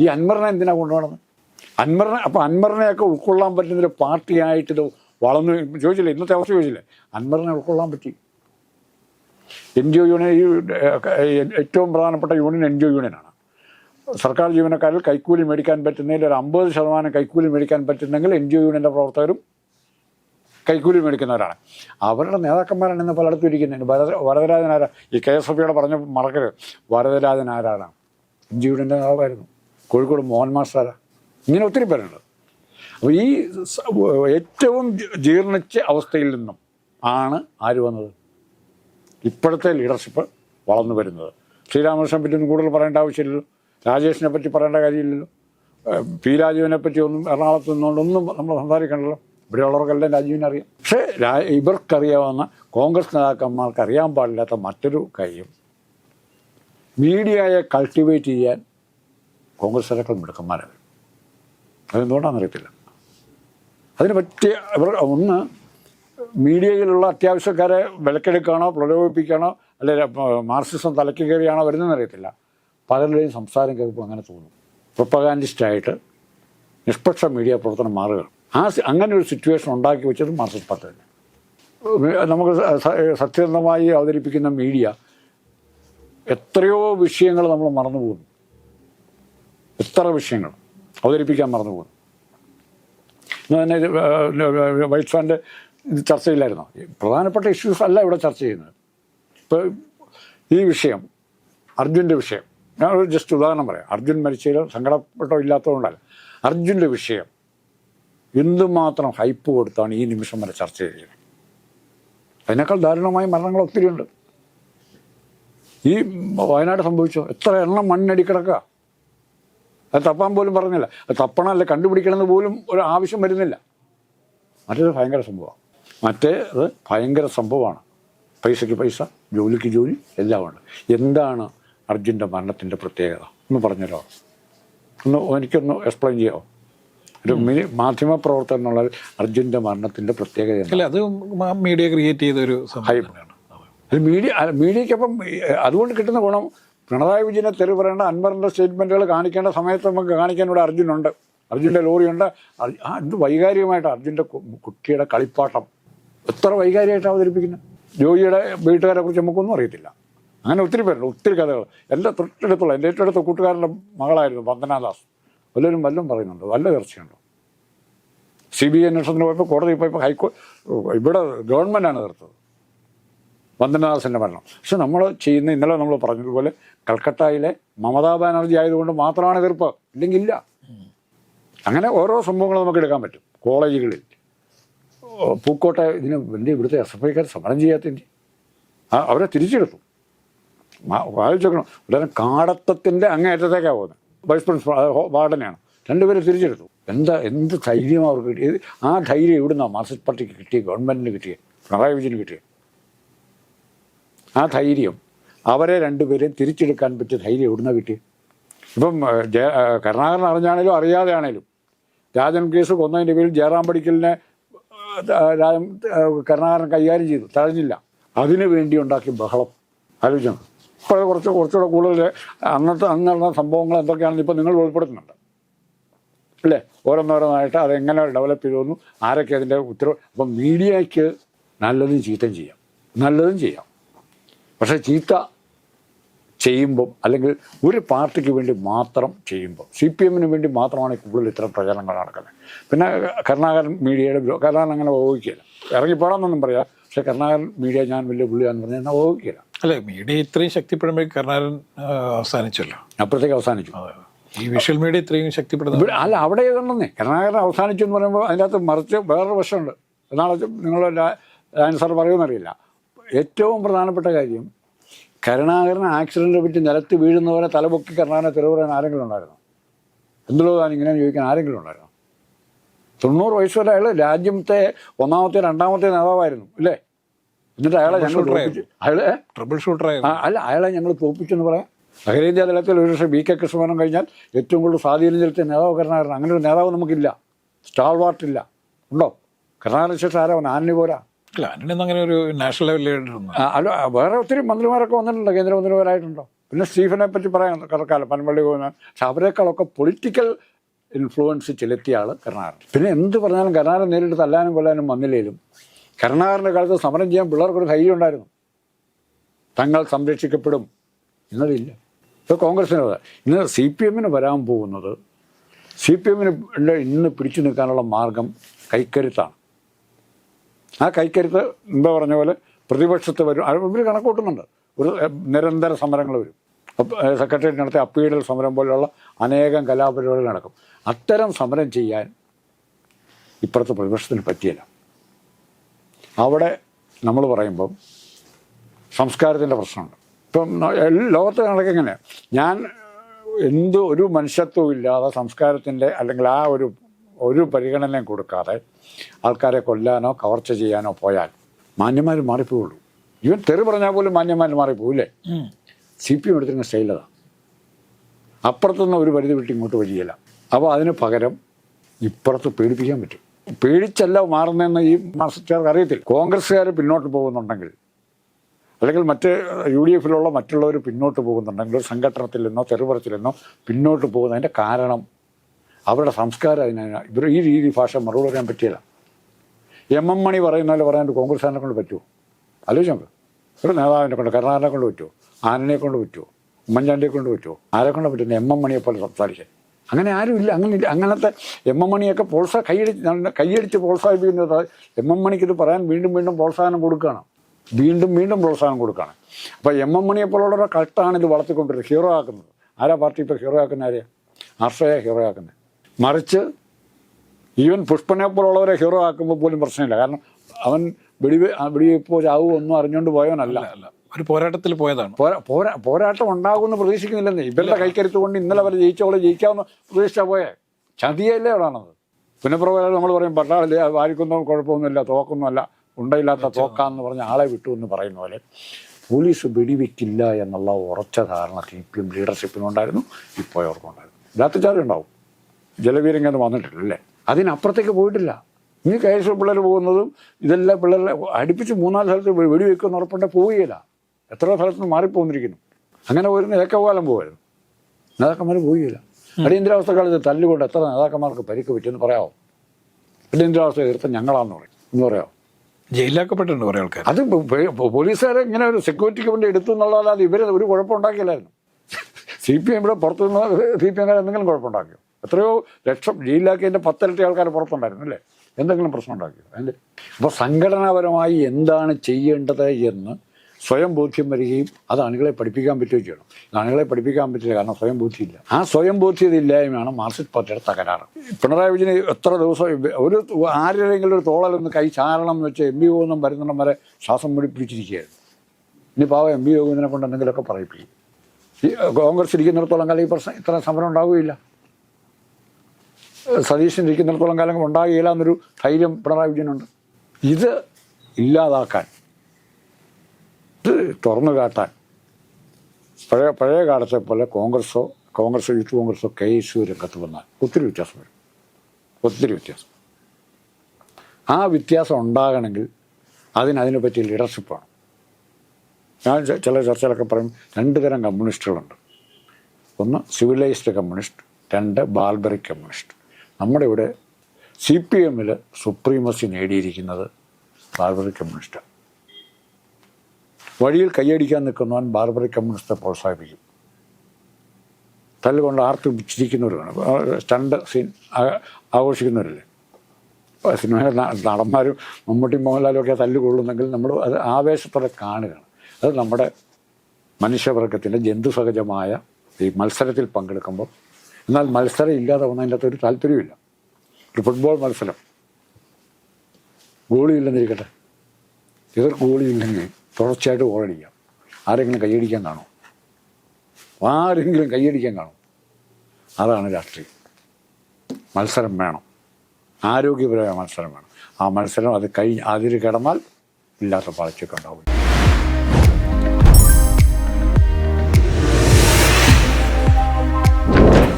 ഈ അൻമറിനെ എന്തിനാ കൊണ്ടുപോകണത് അൻമറിനെ അപ്പം അൻമറിനെയൊക്കെ ഉൾക്കൊള്ളാൻ പറ്റുന്നൊരു പാർട്ടിയായിട്ട് ഇത് വളർന്നു ചോദിച്ചില്ലേ? ഇന്നത്തെ അവസ്ഥ ചോദിച്ചില്ലേ? അൻമറിനെ ഉൾക്കൊള്ളാൻ പറ്റി. എൻ ജി ഒ യൂണിയൻ ഈ ഏറ്റവും പ്രധാനപ്പെട്ട യൂണിയൻ എൻ ജി ഒ യൂണിയനാണ്. സർക്കാർ ജീവനക്കാരിൽ കൈക്കൂലി മേടിക്കാൻ പറ്റുന്നതിൽ ഒരു അമ്പത് ശതമാനം കൈക്കൂലി മേടിക്കാൻ പറ്റുന്നെങ്കിൽ എൻ ജി ഒ യൂണിയന്റെ പ്രവർത്തകരും കൈക്കൂലി മേടിക്കുന്നവരാണ്. അവരുടെ നേതാക്കന്മാരാണ് ഇന്ന് പലയിടത്തും ഇരിക്കുന്നത് വരദ വരദരാജൻ ആരാ? ഈ കെ എസ് എഫ് പറഞ്ഞ മറക്കരുത്. വരദരാജൻ ആരാണ്? എൻ ജി യൂണിയന്റെ നേതാവായിരുന്നു. കോഴിക്കോട് മോഹൻ മാസ്റ്റർ ആരാ? ഇങ്ങനെ ഒത്തിരി പേരുണ്ട്. അപ്പോൾ ഈ ഏറ്റവും ജീർണിച്ച അവസ്ഥയിൽ നിന്നും ആണ് ആര് വന്നത്? ഇപ്പോഴത്തെ ലീഡർഷിപ്പ് വളർന്നു വരുന്നത്. ശ്രീരാമകൃഷ്ണനെ പറ്റി ഒന്നും കൂടുതൽ പറയേണ്ട ആവശ്യമില്ലല്ലോ. രാജേഷിനെ പറ്റി പറയേണ്ട കാര്യമില്ലല്ലോ. പി രാജീവിനെ പറ്റി ഒന്നും എറണാകുളത്ത് നിന്നുകൊണ്ടൊന്നും നമ്മൾ സംസാരിക്കണല്ലോ ഇവിടെയുള്ളവർക്കെല്ലാം രാജീവിനെ അറിയാം. പക്ഷേ ഇവർക്കറിയാവുന്ന കോൺഗ്രസ് നേതാക്കന്മാർക്ക് അറിയാൻ പാടില്ലാത്ത മറ്റൊരു കാര്യം. മീഡിയയെ കൾട്ടിവേറ്റ് ചെയ്യാൻ കോൺഗ്രസ് നേതാക്കൾ മിടുക്കന്മാരാണ്. അതെന്തുകൊണ്ടാണെന്നറിയത്തില്ല. അതിന് പറ്റിയ ഇവർ ഒന്ന് മീഡിയയിലുള്ള അത്യാവശ്യക്കാരെ വിലക്കെടുക്കുകയാണോ പ്രലോഭിപ്പിക്കുകയാണോ അല്ലെ മാർക്സിസം തലയ്ക്ക് കയറിയാണോ വരുന്നതെന്ന് അറിയത്തില്ല പലരുടെയും സംസാരം കേൾക്കുമ്പോൾ അങ്ങനെ തോന്നും പ്രൊപ്പഗാൻഡിസ്റ്റായിട്ട് നിഷ്പക്ഷ മീഡിയ പ്രവർത്തനം മാറുക ആ അങ്ങനെ ഒരു സിറ്റുവേഷൻ ഉണ്ടാക്കി വെച്ചത് മാർക്സിസ്റ്റ് പാർട്ടി തന്നെ നമുക്ക് സത്യസന്ധമായി അവതരിപ്പിക്കുന്ന മീഡിയ എത്രയോ വിഷയങ്ങൾ നമ്മൾ മറന്നു പോകുന്നു എത്ര വിഷയങ്ങൾ അവതരിപ്പിക്കാൻ മറന്നു പോകുന്നു ഇന്ന് തന്നെ വൈറ്റ് ഇത് പ്രധാനപ്പെട്ട ഇഷ്യൂസ് അല്ല ഇവിടെ ചർച്ച ചെയ്യുന്നത്. ഇപ്പോൾ ഈ വിഷയം അർജുന്റെ വിഷയം ഞാൻ ജസ്റ്റ് ഉദാഹരണം പറയാം. അർജുൻ മരിച്ചതിൽ സങ്കടപ്പെട്ടോ ഇല്ലാത്തതുകൊണ്ടല്ല അർജുന്റെ വിഷയം എന്തുമാത്രം ഹൈപ്പ് കൊടുത്താണ് ഈ നിമിഷം വരെ ചർച്ച ചെയ്തത്? അതിനേക്കാൾ ദാരുണമായ മരണങ്ങൾ ഒത്തിരിയുണ്ട് ഈ വയനാട് സംഭവിച്ചോ? എത്ര എണ്ണം മണ്ണടി കിടക്കുക? അത് തപ്പാൻ പോലും പറഞ്ഞില്ല. അത് തപ്പണമല്ല കണ്ടുപിടിക്കണമെന്ന് പോലും ഒരു ആവശ്യം വരുന്നില്ല. മറ്റൊരു ഭയങ്കര സംഭവമാണ്. മറ്റേത് ഭയങ്കര സംഭവമാണ്. പൈസയ്ക്ക് പൈസ ജോലിക്ക് ജോലി എല്ലാം ഉണ്ട്. എന്താണ് അർജുന്റെ മരണത്തിന്റെ പ്രത്യേകത? ഒന്ന് പറഞ്ഞല്ലോ ഒന്ന് എനിക്കൊന്ന് എക്സ്പ്ലെയിൻ ചെയ്യാമോ ഒരു മിനി മാധ്യമ പ്രവർത്തകൻ എന്നുള്ള അർജുന്റെ മരണത്തിന്റെ പ്രത്യേകത അല്ല അത് മീഡിയ ക്രിയേറ്റ് ചെയ്ത ഒരു തന്നെയാണ്. അത്. മീഡിയ മീഡിയക്കൊപ്പം അതുകൊണ്ട് കിട്ടുന്ന ഗുണം പിണറായി വിജയനെ തെറി പറയേണ്ട അൻവറിന്റെ സ്റ്റേറ്റ്മെന്റുകൾ കാണിക്കേണ്ട സമയത്ത് നമുക്ക് കാണിക്കാൻ ഇവിടെ അർജുനുണ്ട്. അർജുന്റെ ലോറിയുണ്ട്. അത് വൈകാരികമായിട്ട് അർജുന്റെ കുട്ടിയുടെ കളിപ്പാട്ടം. എത്ര വൈകാരികമായിട്ട് അവതരിപ്പിക്കുന്നത് ജോയിയുടെ വീട്ടുകാരെ കുറിച്ച് നമുക്കൊന്നും അറിയത്തില്ല. അങ്ങനെ ഒത്തിരി പേരുണ്ട് ഒത്തിരി കഥകൾ. എന്റെ തൊട്ടടുത്തുള്ള എന്റെ ഏറ്റവും അടുത്ത കൂട്ടുകാരന്റെ മകളായിരുന്നു വന്ദനാദാസ് വല്ലവരും വല്ലതും പറയുന്നുണ്ട് വല്ല തീർച്ചയുണ്ടോ സി ബി ഐ അന്വേഷണത്തിന് പോയപ്പോൾ കോടതി പോയപ്പോൾ ഹൈക്കോ ഇവിടെ ഗവൺമെന്റാണ് തീർത്തത് വന്ദനദാസിന്റെ മരണം. പക്ഷെ നമ്മൾ ചെയ്യുന്ന ഇന്നലെ നമ്മൾ പറഞ്ഞതുപോലെ കൽക്കട്ടയിലെ മമതാ ബാനർജി ആയതുകൊണ്ട് മാത്രമാണ് എതിർപ്പ്. ഇല്ലെങ്കിൽ ഇല്ല. അങ്ങനെ ഓരോ സംഭവങ്ങളും നമുക്ക് എടുക്കാൻ പറ്റും. കോളേജുകളിൽ. പൂക്കോട്ടെ ഇതിന് വലിയ ഇവിടുത്തെ എസ് എഫ് ഐക്കാർ സമരം ചെയ്യാത്തതിന്റെ അവരെ തിരിച്ചെടുത്തു. വായിച്ചോക്കണം ഉടനെ കാടത്തത്തിന്റെ അങ്ങേയറ്റത്തേക്കാണ് പോകുന്നത് വൈസ് പ്രിൻസിപ്പൾ വാർഡനെയാണ്. രണ്ടുപേരെ തിരിച്ചെടുത്തു. എന്താ എന്ത് ധൈര്യം അവർക്ക് കിട്ടിയത് ആ ധൈര്യം ഇവിടുന്നാണ് മാർക്സിസ്റ്റ് പാർട്ടിക്ക് കിട്ടിയ? ഗവൺമെന്റിന് കിട്ടിയ? പിണറായി വിജയന് കിട്ടിയ? ആ ധൈര്യം അവരെ രണ്ടുപേരെയും തിരിച്ചെടുക്കാൻ പറ്റിയ ധൈര്യം എവിടുന്നാണ് കിട്ടിയത് ഇപ്പം കരുണാകരൻ അറിഞ്ഞാണേലും അറിയാതെ ആണേലും രാജൻ കേസ് കൊന്നതിന്റെ പേരിൽ ജയറാം പടിക്കലിനെ കരുണാകരൻ കൈകാര്യം ചെയ്തു. തഴഞ്ഞില്ല. അതിനു വേണ്ടി ഉണ്ടാക്കിയ ബഹളം. ആലോചിക്കണം ഇപ്പോൾ കുറച്ച് കുറച്ചുകൂടെ കൂടുതൽ അന്നത്തെ അന്നുള്ള സംഭവങ്ങൾ എന്തൊക്കെയാണെന്ന് ഇപ്പോൾ നിങ്ങൾ വെളിപ്പെടുത്തുന്നുണ്ട്. അല്ലേ? ഓരോന്നോരോന്നായിട്ട് അതെങ്ങനെ ഡെവലപ്പ് ചെയ്തു ആരൊക്കെ അതിന്റെ ഉത്തരവ് അപ്പം മീഡിയയ്ക്ക് നല്ലതും ചീത്തയും ചെയ്യാം. നല്ലതും ചെയ്യാം. പക്ഷേ ചീത്ത ചെയ്യുമ്പം അല്ലെങ്കിൽ ഒരു പാർട്ടിക്ക് വേണ്ടി മാത്രം ചെയ്യുമ്പോൾ സി പി എമ്മിന് വേണ്ടി മാത്രമാണ് കൂടുതൽ ഇത്തരം പ്രചരണങ്ങൾ നടക്കുന്നത്. പിന്നെ കരുണാകരൻ മീഡിയയുടെ കരുണാകരൻ അങ്ങനെ ഉപയോഗിക്കില്ല ഇറങ്ങിപ്പോടാന്നൊന്നും പറയാം. പക്ഷേ കരുണാകരൻ മീഡിയ ഞാൻ വലിയ പുള്ളിയാന്ന് പറഞ്ഞാൽ എന്നാൽ ഉപയോഗിക്കില്ല അല്ലെ മീഡിയ ഇത്രയും ശക്തിപ്പെടുമ്പോൾ കരുണാകരൻ അവസാനിച്ചല്ലോ. അപ്പോഴത്തേക്ക് അവസാനിച്ചു. ഈ വിഷ്വൽ മീഡിയ ഇത്രയും ശക്തിപ്പെടുന്നത് അല്ല അവിടെ ഏതുണ്ടെന്നേ കരുണാകരൻ അവസാനിച്ചു എന്ന് പറയുമ്പോൾ അതിനകത്ത് മറിച്ച് വേറൊരു വശമുണ്ട് എന്നാണ് നിങ്ങൾ ആൻസർ സാർ പറയുമെന്നറിയില്ല. ഏറ്റവും പ്രധാനപ്പെട്ട കാര്യം കരുണാകരൻ ആക്സിഡന്റ് പറ്റി നിലത്ത് വീഴുന്നവരെ തലപൊക്കി കരുണാകരനെ തെരുവ് പറയാൻ ആരെങ്കിലും ഉണ്ടായിരുന്നു? എന്തുള്ളൂ താൻ ഇങ്ങനെ ചോദിക്കാൻ ആരെങ്കിലും ഉണ്ടായിരുന്നു? തൊണ്ണൂറ് വയസ്സ് വരെ അയാൾ രാജ്യത്തെ ഒന്നാമത്തെ രണ്ടാമത്തെ നേതാവായിരുന്നു അല്ലേ? എന്നിട്ട് അയാളെ ഞങ്ങൾ അയാളെ ട്രിപ്പിൾ ഷൂട്ടർ അല്ല അയാളെ ഞങ്ങൾ തോപ്പിച്ചെന്ന് പറയാം. അഖിലേന്ത്യാ തലത്തിൽ ഒരു പക്ഷേ ബി കെ കൃഷ്ണമേനോൻ കഴിഞ്ഞാൽ ഏറ്റവും കൂടുതൽ സ്വാധീനം ചെലുത്തിയ നേതാവ് കരുണാകരൻ അങ്ങനെ ഒരു നേതാവ് നമുക്കില്ല. സ്റ്റാൾ വാർട്ടില്ല ഉണ്ടോ? കരുണാകരൻ ശേഷം ആരാ? ആന്നി പോരാ. അങ്ങനെ ഒരു നാഷണൽ അല്ല വേറെ ഒത്തിരി മന്ത്രിമാരൊക്കെ വന്നിട്ടുണ്ട് കേന്ദ്രമന്ത്രിമാരായിട്ടുണ്ടോ. പിന്നെ സ്റ്റീഫനെ പറ്റി പറയാൻ കറക്കാലം പനമ്പള്ളി പോകുന്ന പക്ഷെ അവരെക്കാളൊക്കെ പൊളിറ്റിക്കൽ ഇൻഫ്ലുവൻസ് ചെലുത്തിയ ആൾ കരുണാകരൻ. പിന്നെ എന്ത് പറഞ്ഞാലും കരുണാകരൻ നേരിട്ട് തല്ലാനും കൊല്ലാനും വന്നില്ലേലും കരുണാകരന്റെ കാലത്ത് സമരം ചെയ്യാൻ പിള്ളേർക്കൊരു ധൈര്യം ഉണ്ടായിരുന്നു. തങ്ങൾ സംരക്ഷിക്കപ്പെടും എന്നതില്ല. ഇപ്പോൾ കോൺഗ്രസിന് ഇന്ന് സി പി എമ്മിന് വരാൻ പോകുന്നത് സി പി എമ്മിന് ഇന്ന് പിടിച്ചു നിൽക്കാനുള്ള മാർഗം കൈക്കരുത്താണ്. ആ കൈക്കരുത്ത് മുമ്പ് പറഞ്ഞ പോലെ പ്രതിപക്ഷത്ത് വരും. ഇവർ കണക്കൂട്ടുന്നുണ്ട്. ഒരു നിരന്തര സമരങ്ങൾ വരും. സെക്രട്ടേറിയറ്റ് നടത്തിയ അപ്പീഡൽ സമരം പോലെയുള്ള അനേകം കലാപരിപാടികൾ നടക്കും. അത്തരം സമരം ചെയ്യാൻ ഇപ്പുറത്തെ പ്രതിപക്ഷത്തിന് പറ്റിയില്ല. അവിടെ നമ്മൾ പറയുമ്പം സംസ്കാരത്തിന്റെ പ്രശ്നമുണ്ട്. ഇപ്പം ലോകത്ത് നടക്കെങ്ങനെ ഞാൻ എന്ത് ഒരു മനുഷ്യത്വവും ഇല്ലാതെ സംസ്കാരത്തിന്റെ അല്ലെങ്കിൽ ആ ഒരു ഒരു പരിഗണനയും കൊടുക്കാതെ ആൾക്കാരെ കൊല്ലാനോ കവർച്ച ചെയ്യാനോ പോയാൽ മാന്യന്മാർ മാറിപ്പോയുള്ളൂ ഇവൻ തെറി പറഞ്ഞാൽ പോലും മാന്യന്മാർ മാറിപ്പോവില്ലേ? ഉം. സി പി എം എടുത്തിരുന്ന സ്റ്റൈലതാണ് അപ്പുറത്തുനിന്ന് ഒരു പരിധി വിട്ട് ഇങ്ങോട്ട് വരികയില്ല. അപ്പോൾ അതിന് പകരം ഇപ്പുറത്ത് പേടിപ്പിക്കാൻ പറ്റും. പേടിച്ചല്ല മാറുന്നതെന്ന് ഈ മാസ്റ്റർക്ക് അറിയത്തില്ല. കോൺഗ്രസ്സുകാർ പിന്നോട്ട് പോകുന്നുണ്ടെങ്കിൽ അല്ലെങ്കിൽ മറ്റ് യു ഡി എഫിലുള്ള മറ്റുള്ളവർ പിന്നോട്ട് പോകുന്നുണ്ടെങ്കിൽ സംഘടനത്തിൽ നിന്നോ തെരുവുറത്തിൽ നിന്നോ പിന്നോട്ട് പോകുന്നതിന്റെ കാരണം അവരുടെ സംസ്കാരം അതിനാണ് ഇവർ ഈ രീതി ഭാഷ മറുപടി പറ്റിയില്ല. എം എം മണി പറയുന്ന പോലെ കോൺഗ്രസ് കോൺഗ്രസ്സുകാരനെ കൊണ്ട് പറ്റുമോ? ആലോചിച്ച് നോക്ക്. ഒരു നേതാവിനെ കൊണ്ട് കരുണാകരനെ കൊണ്ട് പറ്റുമോ? ആനനെ കൊണ്ട് പറ്റുമോ? ഉമ്മൻചാണ്ടിയെ കൊണ്ട് പറ്റുമോ? ആരെ കൊണ്ട് പറ്റുന്ന എം എം മണിയെ പോലെ സംസാരിക്കാൻ. അങ്ങനെ ആരും ഇല്ല. അങ്ങനെ ഇല്ല. അങ്ങനത്തെ എം എം മണിയൊക്കെ പ്രോത്സാ കൈയടിച്ച് കൈയടിച്ച് പ്രോത്സാഹിപ്പിക്കുന്നത് എം എം മണിക്ക് ഇത് പറയാൻ വീണ്ടും വീണ്ടും പ്രോത്സാഹനം കൊടുക്കുകയാണ് വീണ്ടും വീണ്ടും പ്രോത്സാഹനം കൊടുക്കുകയാണ് അപ്പോൾ എം എം മണിയെ പോലുള്ളവരുടെ കട്ടാണ് ഇത് വളർത്തിക്കൊണ്ടിരുന്നത്. ഹീറോ ആക്കുന്നത്. ആരാ പാർട്ടി ഇപ്പോൾ ഹീറോ ആക്കുന്ന ആരെയാണ് ആശ്രയ ഹീറോ ആക്കുന്നത്. മറിച്ച് ഈവൻ പുഷ്പനെ പോലുള്ളവരെ ഹീറോ ആക്കുമ്പോൾ പോലും പ്രശ്നമില്ല. കാരണം അവൻ വെടിവെ ആ വെടിവെപ്പോ ചാവോ ഒന്നും അറിഞ്ഞുകൊണ്ട് പോയവനല്ല. അല്ല ഒരു പോരാട്ടത്തിൽ പോയതാണ്. പോരാ പോരാ പോരാട്ടം ഉണ്ടാകുമെന്ന് പ്രതീക്ഷിക്കുന്നില്ലെന്നേ. ഇവരുടെ കൈക്കരുത്ത് കൊണ്ട് ഇന്നലെ വരെ ജയിച്ചോളെ ജയിക്കാമെന്ന് പ്രതീക്ഷിച്ചാൽ പോയേ. ചതിയല്ലേ അവിടാണത് പുനഃപ്രവേശനം നമ്മൾ പറയും പട്ടാളില്ലേ വാരിക്കൊന്നും കുഴപ്പമൊന്നുമില്ല തോക്കൊന്നുമല്ല ഉണ്ടയില്ലാത്ത തോക്കാന്ന് പറഞ്ഞ ആളെ വിട്ടു എന്ന് പറയുന്ന പോലെ പോലീസ് വെടിവെക്കില്ല എന്നുള്ള ഉറച്ച ധാരണ സി പി എം ലീഡർഷിപ്പിനുണ്ടായിരുന്നു ഇപ്പോയവർക്കുണ്ടായിരുന്നു ചാർജ് ഉണ്ടാവും. ജലവീരങ്ങനെ വന്നിട്ടില്ല അല്ലേ അതിനപ്പുറത്തേക്ക് പോയിട്ടില്ല. ഇനി കൈസ് പിള്ളേർ പോകുന്നതും ഇതെല്ലാം പിള്ളേരെ അടുപ്പിച്ച് മൂന്നാൽ സ്ഥലത്ത് വെടിവെക്കുമെന്ന് ഉറപ്പുണ്ടെ പോവുകയില്ല. എത്ര സ്ഥലത്ത് മാറിപ്പോന്നിരിക്കുന്നു. അങ്ങനെ ഒരു ഏക്കകാലം പോകുമായിരുന്നു നേതാക്കന്മാർ പോവുകയില്ല. അടിയന്തരാവസ്ഥ കാലത്ത് തല്ലുകൊണ്ട് എത്ര നേതാക്കന്മാർക്ക് പരിക്ക് പറ്റിയെന്ന് പറയാമോ അടിയന്തരാവസ്ഥ എതിർത്ത ഞങ്ങളാന്ന് പറയും. എന്ന് പറയാമോ ജയിലാക്കപ്പെട്ടിട്ടുണ്ട് കുറേ ആൾക്കാർ അത് പോലീസുകാരെ ഇങ്ങനെ ഒരു സെക്യൂരിറ്റിക്ക് വേണ്ടി എടുത്തു എന്നുള്ളതല്ലാതെ ഇവർ ഒരു കുഴപ്പമുണ്ടാക്കിയില്ലായിരുന്നു. സി പി എം ഇവിടെ പുറത്തുനിന്ന് സി പി എംകാർ എന്തെങ്കിലും കുഴപ്പമുണ്ടാക്കിയോ? എത്രയോ ലക്ഷം ജയിലിലാക്കിയതിന്റെ പത്തിരട്ടി ആൾക്കാർ പുറത്തുണ്ടായിരുന്നു അല്ലേ? എന്തെങ്കിലും പ്രശ്നം ഉണ്ടാക്കി അതിന്റെ അപ്പോൾ സംഘടനാപരമായി എന്താണ് ചെയ്യേണ്ടത് എന്ന് സ്വയം ബോധ്യം വരികയും അത് അണികളെ പഠിപ്പിക്കാൻ പറ്റുകയും ചെയ്യണം. അണികളെ പഠിപ്പിക്കാൻ പറ്റില്ല കാരണം സ്വയം ബോധ്യമില്ല. ആ സ്വയം ബോധ്യതയില്ലായ്മയാണ് മാർക്സിസ്റ്റ് പാർട്ടിയുടെ തകരാറ്. പിണറായി വിജയൻ എത്ര ദിവസം ഒരു ആരുടെയെങ്കിലും ഒരു തോളലൊന്ന് കൈ ചാരണം എന്ന് വെച്ച് എം പി ഒന്നും വരുന്നിടം വരെ ശ്വാസം പിടി പിടിച്ചിരിക്കുകയായിരുന്നു ഇനി പാവം എം പി യോഗത്തിനെ കൊണ്ട് എന്തെങ്കിലുമൊക്കെ പറയിപ്പിക്കും. കോൺഗ്രസ് ഇരിക്കുന്നിടത്തോളം കാലം ഈ പ്രശ്നം ഇത്ര സമരം ഉണ്ടാവുകയില്ല. സതീശൻ ഇരിക്കുന്നിടത്തോളം കാലം ഉണ്ടാകുകയില്ല എന്നൊരു ധൈര്യം പിണറായി വിജയനുണ്ട്. ഇത് ഇല്ലാതാക്കാൻ ഇത് തുറന്നു കാട്ടാൻ പഴയ പഴയ കാലത്തെ പോലെ കോൺഗ്രസോ കോൺഗ്രസ് യൂത്ത് കോൺഗ്രസോ കെ എസ് യു രംഗത്ത് വന്നാൽ ഒത്തിരി വ്യത്യാസം വരും ഒത്തിരി വ്യത്യാസം. ആ വ്യത്യാസം ഉണ്ടാകണമെങ്കിൽ അതിന് അതിനെ പറ്റിയ ലീഡർഷിപ്പ് വേണം ഞാൻ ചില ചർച്ചകളൊക്കെ പറയും രണ്ട് തരം കമ്മ്യൂണിസ്റ്റുകളുണ്ട്. ഒന്ന് സിവിലൈസ്ഡ് കമ്മ്യൂണിസ്റ്റ് രണ്ട് ബാൽബറി കമ്മ്യൂണിസ്റ്റ്. നമ്മുടെ ഇവിടെ സി പി എമ്മിൽ സുപ്രീമസി നേടിയിരിക്കുന്നത് ബാർബറി കമ്മ്യൂണിസ്റ്റാണ് വഴിയിൽ കൈയടിക്കാൻ നിൽക്കുന്നവൻ ബാർബറി കമ്മ്യൂണിസ്റ്റെ പ്രോത്സാഹിപ്പിക്കും. തല്ലുകൊണ്ട് ആർത്ത് ചിരിക്കുന്നവരാണ് സ്റ്റണ്ട് സീൻ ആഘോഷിക്കുന്നവരല്ലേ? സിനിമയിലെ നടന്മാരും മമ്മൂട്ടി മോഹൻലാലും ഒക്കെ തല്ല് കൊള്ളുന്നെങ്കിൽ നമ്മൾ അത് ആവേശത്തോടെ കാണുകയാണ്. അത് നമ്മുടെ മനുഷ്യവർഗത്തിന്റെ ജന്തുസഹജമായ ഈ മത്സരത്തിൽ പങ്കെടുക്കുമ്പോൾ എന്നാൽ മത്സരം ഇല്ലാതെ വന്നതിന്റെ അകത്ത് ഒരു താല്പര്യമില്ല ഒരു ഫുട്ബോൾ മത്സരം. ഗോളിയില്ലെന്നിരിക്കട്ടെ ഇവർ ഗോളിയില്ലെങ്കിൽ തുടർച്ചയായിട്ട് ഗോളടിക്കാം ആരെങ്കിലും കൈയടിക്കാൻ കാണും. ആരെങ്കിലും കൈയടിക്കാൻ കാണും. അതാണ് രാഷ്ട്രീയം. മത്സരം വേണം. ആരോഗ്യപരമായ മത്സരം വേണം. ആ മത്സരം അത് കഴിഞ്ഞ് അതിൽ കിടന്നാൽ ഇല്ലാത്ത പാളിച്ചൊക്കെ ഉണ്ടാവും